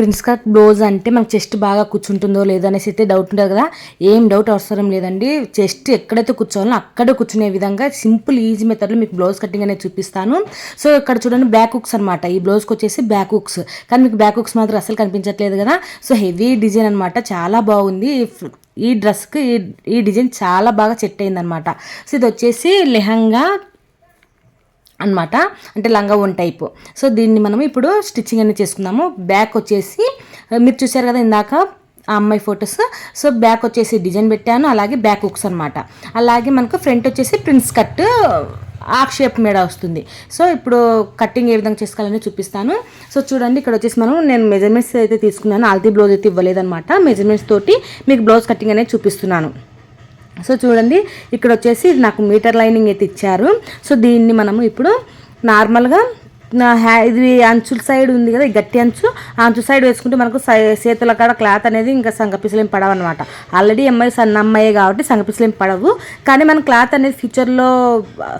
Prince cut blouse అంటే మనకు chest బాగా కూర్చుంటుందో లేదో అనేసి అయితే డౌట్ ఉంటుంది కదా. ఏం డౌట్ అవసరం లేదండి. చెస్ట్ ఎక్కడైతే కూర్చోవాలో అక్కడే కూర్చునే విధంగా సింపుల్ ఈజీ మెథడ్లో మీకు బ్లౌజ్ కటింగ్ అనేది చూపిస్తాను. సో ఇక్కడ చూడండి బ్యాక్ హుక్స్ అనమాట ఈ బ్లౌజ్కి వచ్చేసి బ్యాక్ హుక్స్ కానీ మీకు బ్యాక్ హుక్స్ మాత్రం అసలు కనిపించట్లేదు కదా. సో హెవీ డిజైన్ అనమాట చాలా బాగుంది. ఈ డ్రెస్కి ఈ ఈ డిజైన్ చాలా బాగా సెట్ అయిందనమాట సో ఇది వచ్చేసి లెహంగా అన్నమాట. అంటే లంగా వన్ టైప్. సో దీన్ని మనం ఇప్పుడు స్టిచ్చింగ్ అనేది చేసుకుందాము. బ్యాక్ వచ్చేసి మీరు చూసారు కదా ఇందాక ఆ అమ్మాయి ఫొటోస్. సో బ్యాక్ వచ్చేసి డిజైన్ పెట్టాను. అలాగే బ్యాక్ హుక్స్ అనమాట అలాగే మనకు ఫ్రంట్ వచ్చేసి ప్రిన్స్ కట్ ఆక్ షేప్ మీద వస్తుంది. సో ఇప్పుడు కటింగ్ ఏ విధంగా చేసుకోవాలని చూపిస్తాను. సో చూడండి ఇక్కడ వచ్చేసి మనం నేను మెజర్మెంట్స్ అయితే తీసుకున్నాను. ఆల్తీ బ్లౌజ్ అయితే ఇవ్వలేదన్నమాట. మెజర్మెంట్స్ తోటి మీకు బ్లౌజ్ కటింగ్ అనేది చూపిస్తున్నాను. సో చూడండి ఇక్కడ వచ్చేసి నాకు మీటర్ లైనింగ్ అయితే ఇచ్చారు. సో దీన్ని మనము ఇప్పుడు నార్మల్గా ఇది అంచుల సైడ్ ఉంది కదా ఈ గట్టి అంచు. ఆ అంచు సైడ్ వేసుకుంటే మనకు చేతుల కాడ క్లాత్ అనేది ఇంకా సంగపిసలేం పడవు అనమాట ఆల్రెడీ అమ్మాయి సన్న అమ్మాయి కాబట్టి సంగపిసలేం పడవు. కానీ మన క్లాత్ అనేది ఫ్యూచర్లో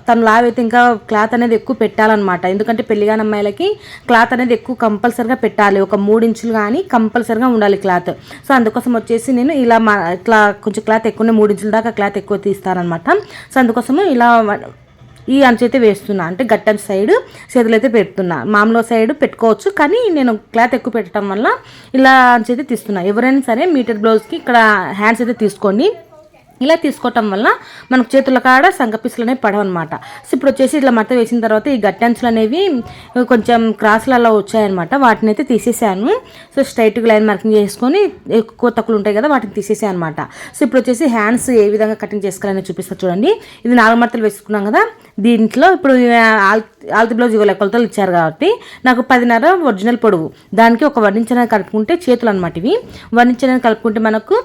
తను లావైతే ఇంకా క్లాత్ అనేది ఎక్కువ పెట్టాలన్నమాట. ఎందుకంటే పెళ్ళిగాని అమ్మాయిలకి క్లాత్ అనేది ఎక్కువ కంపల్సరిగా పెట్టాలి. ఒక మూడు ఇంచులు కానీ కంపల్సరిగా ఉండాలి క్లాత్. సో అందుకోసం వచ్చేసి నేను ఇలా మా ఇట్లా కొంచెం క్లాత్ ఎక్కువనే మూడు ఇంచుల దాకా క్లాత్ ఎక్కువ తీస్తానమాట సో అందుకోసము ఇలా ఈ అంచు అయితే వేస్తున్నా. అంటే గట్టం సైడ్ చేతులు అయితే పెడుతున్నా. మామూలు సైడ్ పెట్టుకోవచ్చు కానీ నేను క్లాత్ ఎక్కువ పెట్టడం వల్ల ఇలా అంచు అయితే తీస్తున్నా. ఎవరైనా సరే మీటర్ బ్లౌజ్కి ఇక్కడ హ్యాండ్స్ అయితే తీసుకోండి. ఇలా తీసుకోవటం వల్ల మనకు చేతుల కాడ సంకపీసులు అనేవి పడవన్నమాట. సో ఇప్పుడు వచ్చేసి ఇట్లా మడత వేసిన తర్వాత ఈ గట్టి అంచులు అనేవి కొంచెం క్రాసులు అలా వచ్చాయన్నమాట. వాటిని అయితే తీసేసాను. సో స్ట్రైట్గా లైన్ మార్కింగ్ చేసుకొని ఎక్కువ తక్కువలు ఉంటాయి కదా వాటిని తీసేసాను అనమాట సో ఇప్పుడు వచ్చేసి హ్యాండ్స్ ఏ విధంగా కటింగ్ చేసుకోవాలని చూపిస్తా చూడండి. ఇది నాలుగు మడతలు వేసుకున్నాం కదా దీంట్లో ఇప్పుడు ఆల్ ఆల్తి బ్లౌజ్ ఇవ్వలే కొలతలు ఇచ్చారు కాబట్టి నాకు పదిన్నర ఒరిజినల్ పొడవు. దానికి ఒక వర్ణించడానికి కలుపుకుంటే చేతులు అనమాట ఇవి. వర్ణించడానికి కలుపుకుంటే మనకు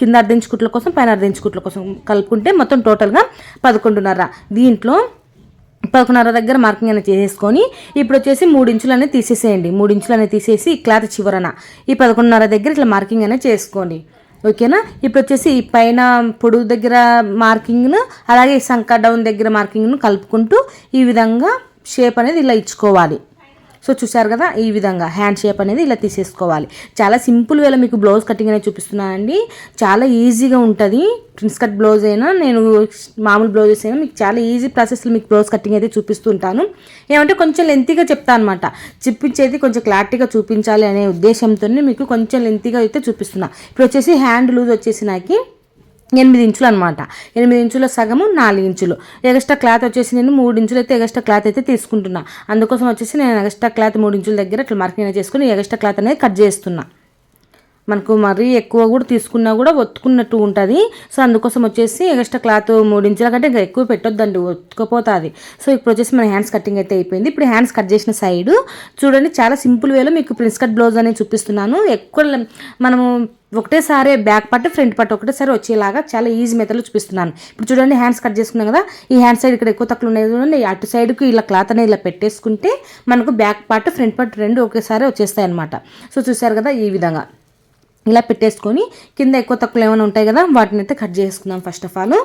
కింద అర్ధించుకుట్ల కోసం పైన అర్ధించుకుట్ల కోసం కలుపుకుంటే మొత్తం టోటల్గా పదకొండున్నర. దీంట్లో పదకొండున్నర దగ్గర మార్కింగ్ అనేది చేసేసుకొని ఇప్పుడు వచ్చేసి మూడు ఇంచులు అనేది తీసేసేయండి. మూడు ఇంచులు అనేది తీసేసి క్లాత్ చివరన. ఈ పదకొండున్నర దగ్గర ఇట్లా మార్కింగ్ అనేది చేసుకోండి. ఓకేనా ఇప్పుడు వచ్చేసి ఈ పైన పొడుగు దగ్గర మార్కింగ్ను అలాగే సంక డౌన్ దగ్గర మార్కింగ్ను కలుపుకుంటూ ఈ విధంగా షేప్ అనేది ఇలా ఇచ్చుకోవాలి. సో చూసారు కదా ఈ విధంగా హ్యాండ్ షేప్ అనేది ఇలా తీసేసుకోవాలి. చాలా సింపుల్ వేళ మీకు బ్లౌజ్ కటింగ్ అనేది చూపిస్తున్నానండి. చాలా ఈజీగా ఉంటుంది. ప్రిన్స్ కట్ బ్లౌజ్ అయినా నేను మామూలు బ్లౌజెస్ అయినా మీకు చాలా ఈజీ ప్రాసెస్లో మీకు బ్లౌజ్ కటింగ్ అయితే చూపిస్తుంటాను. ఏమంటే కొంచెం లెంతీగా చెప్తాను అనమాట చూపించేది కొంచెం క్లారిటీగా చూపించాలి అనే ఉద్దేశంతోనే మీకు కొంచెం లెంతీగా అయితే చూపిస్తున్నా. ఇప్పుడు వచ్చేసి హ్యాండ్ లూజ్ వచ్చేసి నాకు ఎనిమిది ఇంచులు అనమాట ఎనిమిది ఇంచుల సగము నాలుగు ఇంచులు. ఎగస్ట్రా క్లాత్ వచ్చేసి నేను మూడు ఇంచులు అయితే ఎగస్ట్రా క్లాత్ అయితే తీసుకుంటున్నా. అందుకోసం వచ్చేసి నేను ఎగస్ట్రా క్లాత్ మూడు ఇంచుల దగ్గర ఇట్లా మార్కింగ్ చేసుకుని ఎగస్ట్రా క్లాత్ అనేది కట్ చేస్తున్నా. మనకు మరీ ఎక్కువ కూడా తీసుకున్నా కూడా ఒత్తుకున్నట్టు ఉంటుంది. సో అందుకోసం వచ్చేసి ఎక్స్ట్రా క్లాత్ మూడు ఇంచుల కంటే ఇంకా ఎక్కువ పెట్టొద్దండి ఒత్తుకపోతుంది. సో ఇప్పుడు వచ్చేసి మన హ్యాండ్స్ కటింగ్ అయితే అయిపోయింది. ఇప్పుడు హ్యాండ్స్ కట్ చేసిన సైడ్ చూడండి చాలా సింపుల్ వేలో మీకు ప్రిన్స్ కట్ బ్లౌజ్ అనేది చూపిస్తున్నాను. ఎక్కువ మనము ఒకటేసారి బ్యాక్ పార్ట్ ఫ్రంట్ పార్ట్ ఒకటేసారి వచ్చేలాగా చాలా ఈజీ మెథడ్లో చూపిస్తున్నాను. ఇప్పుడు చూడండి హ్యాండ్స్ కట్ చేసుకున్నాం కదా ఈ హ్యాండ్ సైడ్ ఇక్కడ ఎక్కువ తక్కువ ఉన్నాయి చూడండి అటు సైడ్కి ఇలా క్లాత్ అనేది ఇలా పెట్టేసుకుంటే మనకు బ్యాక్ పార్ట్ ఫ్రంట్ పార్ట్ రెండు ఒకేసారి వచ్చేస్తాయి అనమాట సో చూసారు కదా ఈ విధంగా. ఇలా పెట్టేసుకొని కింద ఎక్కువ తక్కువ ఏమైనా ఉంటాయి కదా వాటిని అయితే కట్ చేసుకుందాం ఫస్ట్ ఆఫ్ ఆల్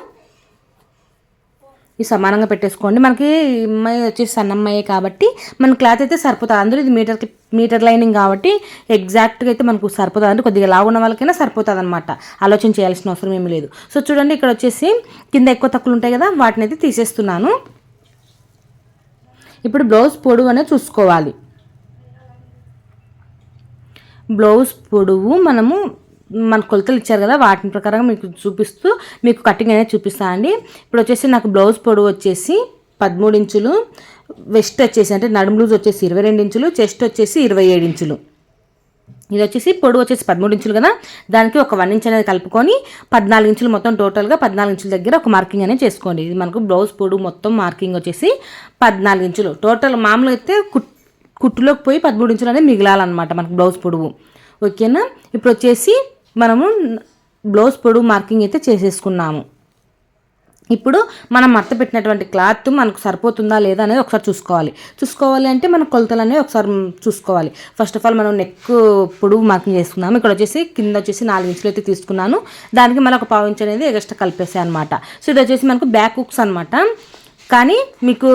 ఇవి సమానంగా పెట్టేసుకోండి. మనకి అమ్మాయి వచ్చేసి సన్నమ్మాయి కాబట్టి మన క్లాత్ అయితే సరిపోతుంది. అందులో ఇది మీటర్కి మీటర్ లైనింగ్ కాబట్టి ఎగ్జాక్ట్గా అయితే మనకు సరిపోతుంది. అంటే కొద్దిగా లావు ఉన్న వాళ్ళకైనా సరిపోతుంది అనమాట ఆలోచన చేయాల్సిన అవసరం ఏమీ లేదు. సో చూడండి ఇక్కడ వచ్చేసి కింద ఎక్కువ తక్కువలు ఉంటాయి కదా వాటిని అయితే తీసేస్తున్నాను. ఇప్పుడు బ్లౌజ్ పొడవు అనేది చూసుకోవాలి. బ్లౌజ్ పొడవు మనము మన కొలతలు ఇచ్చారు కదా వాటిని ప్రకారంగా మీకు చూపిస్తూ మీకు కటింగ్ అనేది చూపిస్తానండి ఇప్పుడు వచ్చేసి నాకు బ్లౌజ్ పొడవు వచ్చేసి పదమూడు ఇంచులు వెస్ట్ వచ్చేసి అంటే నడుము లూజ్ వచ్చేసి ఇరవై రెండు ఇంచులు చెస్ట్ వచ్చేసి ఇరవై ఏడు ఇంచులు. ఇది వచ్చేసి పొడవు వచ్చేసి పదమూడు ఇంచులు కదా దానికి ఒక వన్ ఇంచ్ అనేది కలుపుకొని పద్నాలుగు ఇంచులు మొత్తం టోటల్గా పద్నాలుగు ఇంచుల దగ్గర ఒక మార్కింగ్ అనేది చేసుకోండి. ఇది మనకు బ్లౌజ్ పొడవు మొత్తం మార్కింగ్ వచ్చేసి పద్నాలుగు ఇంచులు. టోటల్ మామూలుగా అయితే కుట్ కుట్టులోకి పోయి పదమూడు ఇంచులు అనేది మిగిలాలన్నమాట మనకు బ్లౌజ్ పొడవు. ఓకేనా? ఇప్పుడు వచ్చేసి మనము బ్లౌజ్ పొడవు మార్కింగ్ అయితే చేసేసుకున్నాము. ఇప్పుడు మనం మడత పెట్టినటువంటి క్లాత్ మనకు సరిపోతుందా లేదా అనేది ఒకసారి చూసుకోవాలి. చూసుకోవాలి అంటే మన కొలతలు అనేవి ఒకసారి చూసుకోవాలి. ఫస్ట్ ఆఫ్ ఆల్ మనం నెక్ పొడుగు మార్కింగ్ చేసుకున్నాము. ఇక్కడ వచ్చేసి కింద వచ్చేసి నాలుగు ఇంచులు అయితే తీసుకున్నాను. దానికి మళ్ళీ ఒక పావు ఇంచు అనేది ఎక్స్ట్రా కలిపేసాయి అనమాట సో ఇది వచ్చేసి మనకు బ్యాక్ హుక్స్ అనమాట కానీ మీకు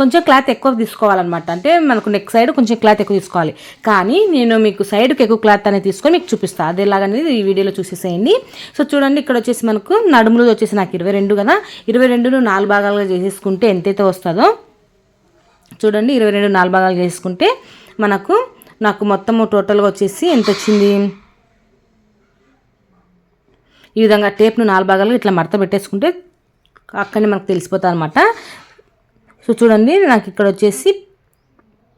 కొంచెం క్లాత్ ఎక్కువ తీసుకోవాలన్నమాట. అంటే మనకు నెక్ సైడ్ కొంచెం క్లాత్ ఎక్కువ తీసుకోవాలి. కానీ నేను మీకు సైడ్కి ఎక్కువ క్లాత్ అనేది తీసుకొని మీకు చూపిస్తాను అదేలాగనేది ఈ వీడియోలో చూసేసేయండి. సో చూడండి ఇక్కడ వచ్చేసి మనకు నడుములు వచ్చేసి నాకు ఇరవై రెండు కదా. ఇరవై రెండును నాలుగు భాగాలుగా చేసేసుకుంటే ఎంతైతే వస్తుందో చూడండి ఇరవై రెండు నాలుగు భాగాలు చేసుకుంటే మనకు నాకు మొత్తము టోటల్గా వచ్చేసి ఎంత వచ్చింది? ఈ విధంగా టేప్ను నాలుగు భాగాలు ఇట్లా మడత పెట్టేసుకుంటే అక్కడనే మనకు తెలిసిపోతుంది అనమాట సో చూడండి నాకు ఇక్కడ వచ్చేసి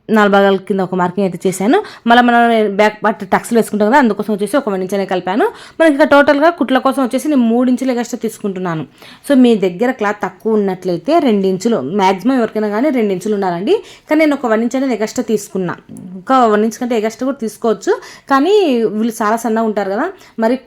నాలుగు భాగాల కింద ఒక మార్కింగ్ అయితే చేశాను. మళ్ళీ మనం బ్యాక్ పార్ట్ టక్స్లు వేసుకుంటాం కదా అందుకోసం వచ్చేసి ఒక వన్ కలిపాను. మనకి ఇక్కడ టోటల్గా కుట్ల కోసం వచ్చేసి నేను మూడు ఇంచులు ఎక్స్ట్రా తీసుకుంటున్నాను. సో మీ దగ్గర క్లాత్ తక్కువ ఉన్నట్లయితే రెండు ఇంచులు మ్యాక్సిమం ఎవరికైనా కానీ రెండు ఇంచులు ఉండాలండి. కానీ నేను ఒక వన్ ఇంచ్ అనేది ఎక్స్ట్రా తీసుకున్నా. ఒక వన్ ఇంచ్ కంటే ఎక్స్ట్రా కూడా తీసుకోవచ్చు. కానీ వీళ్ళు చాలా సన్నగా ఉంటారు కదా మరి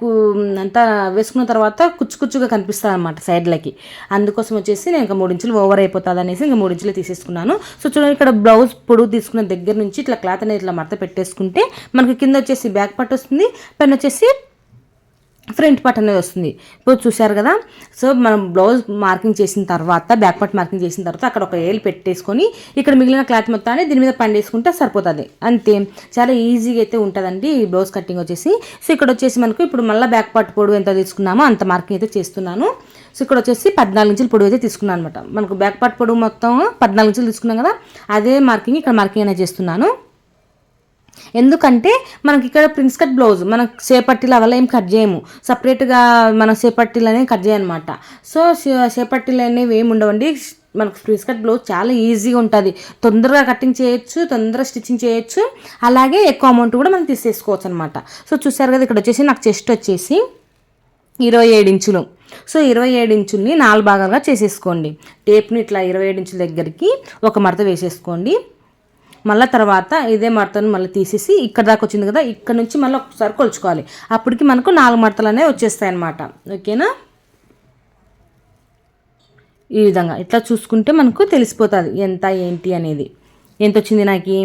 అంతా వేసుకున్న తర్వాత కుచ్చు కుచ్చుగా కనిపిస్తుంది అనమాట సైడ్లకి. అందుకోసం వచ్చేసి నేను ఇంకా మూడు ఇంచులు ఓవర్ అయిపోతుంది అనేసి ఇంకా మూడు ఇంచులు తీసేసుకున్నాను. సో చూడండి ఇక్కడ బ్లౌజ్ పొడుగు తీసుకున్న దగ్గర నుంచి ఇట్లా క్లాత్ అనేది ఇట్లా మడత పెట్టేసుకుంటే మనకి కింద వచ్చేసి బ్యాక్ పట్టు వస్తుంది పైన వచ్చేసి ఫ్రంట్ పార్ట్ అనేది వస్తుంది. ఇప్పుడు చూశారు కదా? సో మనం బ్లౌజ్ మార్కింగ్ చేసిన తర్వాత బ్యాక్ పార్ట్ మార్కింగ్ చేసిన తర్వాత అక్కడ ఒక ఏలు పెట్టేసుకొని ఇక్కడ మిగిలిన క్లాత్ మొత్తాన్ని దీని మీద పండేసుకుంటే సరిపోతుంది. అంతే. చాలా ఈజీగా అయితే ఉంటుందండి ఈ బ్లౌజ్ కటింగ్ వచ్చేసి. సో ఇక్కడ వచ్చేసి మనకు ఇప్పుడు మళ్ళీ బ్యాక్ పార్ట్ పొడవు ఎంత తీసుకున్నామో అంత మార్కింగ్ అయితే చేస్తున్నాను. సో ఇక్కడ వచ్చేసి పద్నాలుగు ఇంచులు పొడవు అయితే తీసుకున్నాను అనమాట మనకు బ్యాక్ పార్ట్ పొడవు మొత్తం పద్నాలుగు ఇంచులు తీసుకున్నాం కదా? అదే మార్కింగ్ ఇక్కడ మార్కింగ్ అనేది చేస్తున్నాను. ఎందుకంటే మనకి ఇక్కడ ప్రిన్స్ కట్ బ్లౌజ్ మనం సేపట్టీలు వల్ల ఏం కట్ చేయము. సపరేట్గా మనం సేపట్టీలు అనేవి కట్ చేయనమాట. సో సేపట్టిలు అనేవి ఏమి ఉండవండి. మనకు ప్రిన్స్ కట్ బ్లౌజ్ చాలా ఈజీగా ఉంటుంది. తొందరగా కటింగ్ చేయొచ్చు తొందరగా స్టిచ్చింగ్ చేయొచ్చు. అలాగే ఎక్కువ అమౌంట్ కూడా మనం తీసేసుకోవచ్చు అనమాట. సో చూసారు కదా ఇక్కడ వచ్చేసి నాకు చెస్ట్ వచ్చేసి ఇరవై ఏడు ఇంచులు. సో ఇరవై ఏడు ఇంచుల్ని నాలుగు భాగాలుగా చేసేసుకోండి. టేప్ని ఇట్లా ఇరవై ఏడు ఇంచుల దగ్గరికి ఒక మడత వేసేసుకోండి. మళ్ళీ తర్వాత ఇదే మడతను మళ్ళీ తీసేసి ఇక్కడ దాకా వచ్చింది కదా ఇక్కడ నుంచి మళ్ళీ ఒకసారి కొలుచుకోవాలి. అప్పటికి మనకు నాలుగు మడతలు అనేవి వచ్చేస్తాయి అన్నమాట. ఓకేనా? ఈ విధంగా. ఇట్లా చూసుకుంటే మనకు తెలిసిపోతుంది ఎంత ఏంటి అనేది. ఎంత వచ్చింది నాకు?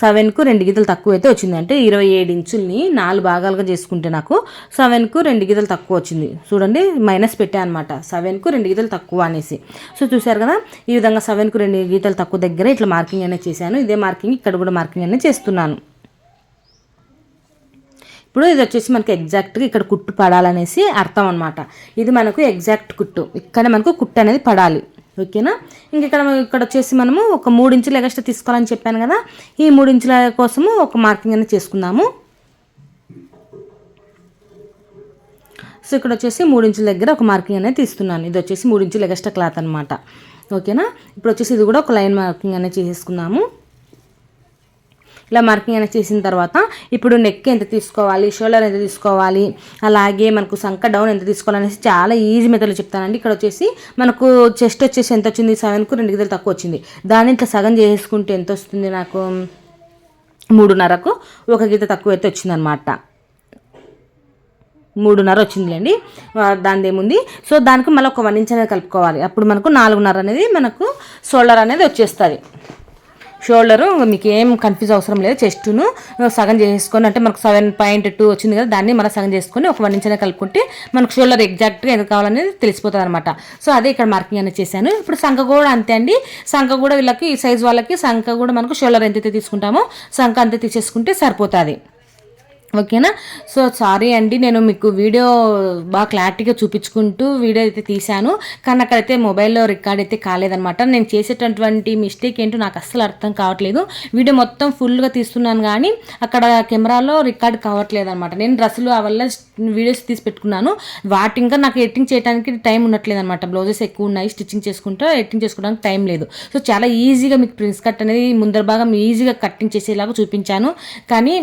సెవెన్కు రెండు గీతలు తక్కువ అయితే వచ్చింది. అంటే ఇరవై ఏడు ఇంచుల్ని నాలుగు భాగాలుగా చేసుకుంటే నాకు సెవెన్కు రెండు గీతలు తక్కువ వచ్చింది. చూడండి మైనస్ పెట్టా అనమాట సెవెన్కు రెండు గీతలు తక్కువ అనేసి. సో చూసారు కదా ఈ విధంగా సెవెన్కు రెండు గీతలు తక్కువ దగ్గర ఇట్లా మార్కింగ్ అనేది చేశాను. ఇదే మార్కింగ్ ఇక్కడ కూడా మార్కింగ్ అనేది చేస్తున్నాను. ఇప్పుడు ఇది వచ్చేసి మనకి ఎగ్జాక్ట్గా ఇక్కడ కుట్టు పడాలనేసి అర్థం అనమాట ఇది మనకు ఎగ్జాక్ట్ కుట్టు. ఇక్కడ మనకు కుట్టు అనేది పడాలి. ఓకేనా? ఇంక ఇక్కడ ఇక్కడ వచ్చేసి మనము ఒక మూడు ఇంచులు ఎగస్ట్రా తీసుకోవాలని చెప్పాను కదా. ఈ మూడు ఇంచుల కోసము ఒక మార్కింగ్ అనేది చేసుకుందాము. సో ఇక్కడ వచ్చేసి మూడు ఇంచుల దగ్గర ఒక మార్కింగ్ అనేది తీస్తున్నాను. ఇది వచ్చేసి మూడు ఇంచులు ఎగస్ట్రా క్లాత్ అనమాట ఓకేనా? ఇప్పుడు వచ్చేసి ఇది కూడా ఒక లైన్ మార్కింగ్ అనేది చేసేసుకున్నాము ఇలా మార్కింగ్ అనేది చేసిన తర్వాత ఇప్పుడు నెక్ ఎంత తీసుకోవాలి షోల్డర్ ఎంత తీసుకోవాలి అలాగే మనకు సంక డౌన్ ఎంత తీసుకోవాలనేసి చాలా ఈజీ మెథడ్లో చెప్తానండి. ఇక్కడ వచ్చేసి మనకు చెస్ట్ వచ్చేసి ఎంత వచ్చింది? సెవెన్కు రెండు గిద్దలు తక్కువ వచ్చింది. దాన్ని ఇట్లా సగం చేసుకుంటే ఎంత వస్తుంది నాకు? మూడున్నరకు ఒక గీత తక్కువ అయితే వచ్చిందనమాట. మూడున్నర వచ్చిందిలేండి. దాని ఏముంది? సో దానికి మళ్ళీ ఒక వన్ ఇంచ్ అనేది కలుపుకోవాలి. అప్పుడు మనకు నాలుగున్నర అనేది మనకు షోల్డర్ అనేది వచ్చేస్తుంది. షోల్డరు మీకు ఏం కన్ఫ్యూజ్ అవసరం లేదు చెస్ట్ను సగం చేసుకొని అంటే మనకు సెవెన్ పాయింట్ టూ వచ్చింది కదా దాన్ని మనం సగం చేసుకొని ఒక వన్ ఇంచ్ కలుపుకుంటే మనకు షోల్డర్ ఎగ్జాక్ట్గా ఎంత కావాలనేది తెలిసిపోతుంది అనమాట సో అదే ఇక్కడ మార్కింగ్ అనేది చేశాను. ఇప్పుడు సంఖ కూడా అంతే అండి. సంఖ కూడా వీళ్ళకి ఈ సైజ్ వాళ్ళకి సంఖ కూడా మనకు షోల్డర్ ఎంతైతే తీసుకుంటామో సంఖ అంతే తీసేసుకుంటే సరిపోతుంది. ఓకేనా? సో సారీ అండి నేను మీకు వీడియో బాగా క్లారిటీగా చూపించుకుంటూ వీడియో అయితే తీశాను. కానీ అక్కడైతే మొబైల్లో రికార్డ్ అయితే కాలేదనమాట నేను చేసేటటువంటి మిస్టేక్ ఏంటో నాకు అస్సలు అర్థం కావట్లేదు. వీడియో మొత్తం ఫుల్గా తీస్తున్నాను కానీ అక్కడ కెమెరాలో రికార్డ్ కావట్లేదు అనమాట నేను డ్రెస్సులు వల్ల వీడియోస్ తీసి పెట్టుకున్నాను. వాటి ఇంకా నాకు ఎడిటింగ్ చేయడానికి టైం ఉండట్లేదు అనమాట బ్లౌజెస్ ఎక్కువ ఉన్నాయి స్టిచ్చింగ్ చేసుకుంటూ ఎడిటింగ్ చేసుకోవడానికి టైం లేదు. సో చాలా ఈజీగా మీకు ప్రిన్స్ కట్ అనేది ముందర భాగం ఈజీగా కట్టింగ్ చేసేలాగా చూపించాను. కానీ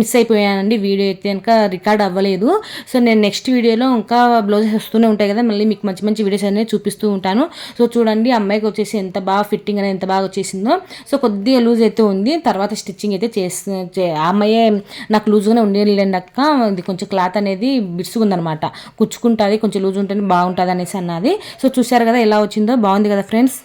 మిస్ అయిపోయాను. అండి వీడియో అయితే కనుక రికార్డ్ అవ్వలేదు. సో నేను నెక్స్ట్ వీడియోలో ఇంకా బ్లౌజెస్ వస్తూనే ఉంటాయి కదా మళ్ళీ మీకు మంచి మంచి వీడియోస్ అనేవి చూపిస్తూ ఉంటాను. సో చూడండి అమ్మాయికి వచ్చేసి ఎంత బాగా ఫిట్టింగ్ అనేది ఎంత బాగా వచ్చేసిందో. సో కొద్దిగా లూజ్ అయితే ఉంది తర్వాత స్టిచ్చింగ్ అయితే చేసి ఆ అమ్మాయే నాకు లూజ్గానే ఉండేలేండి అక్క. ఇది కొంచెం క్లాత్ అనేది బిరుసుకుందనమాట కుచ్చుకుంటుంది కొంచెం లూజ్ ఉంటేనే బాగుంటుంది అనేసి అన్నది. సో చూసారు కదా ఎలా వచ్చిందో? బాగుంది కదా ఫ్రెండ్స్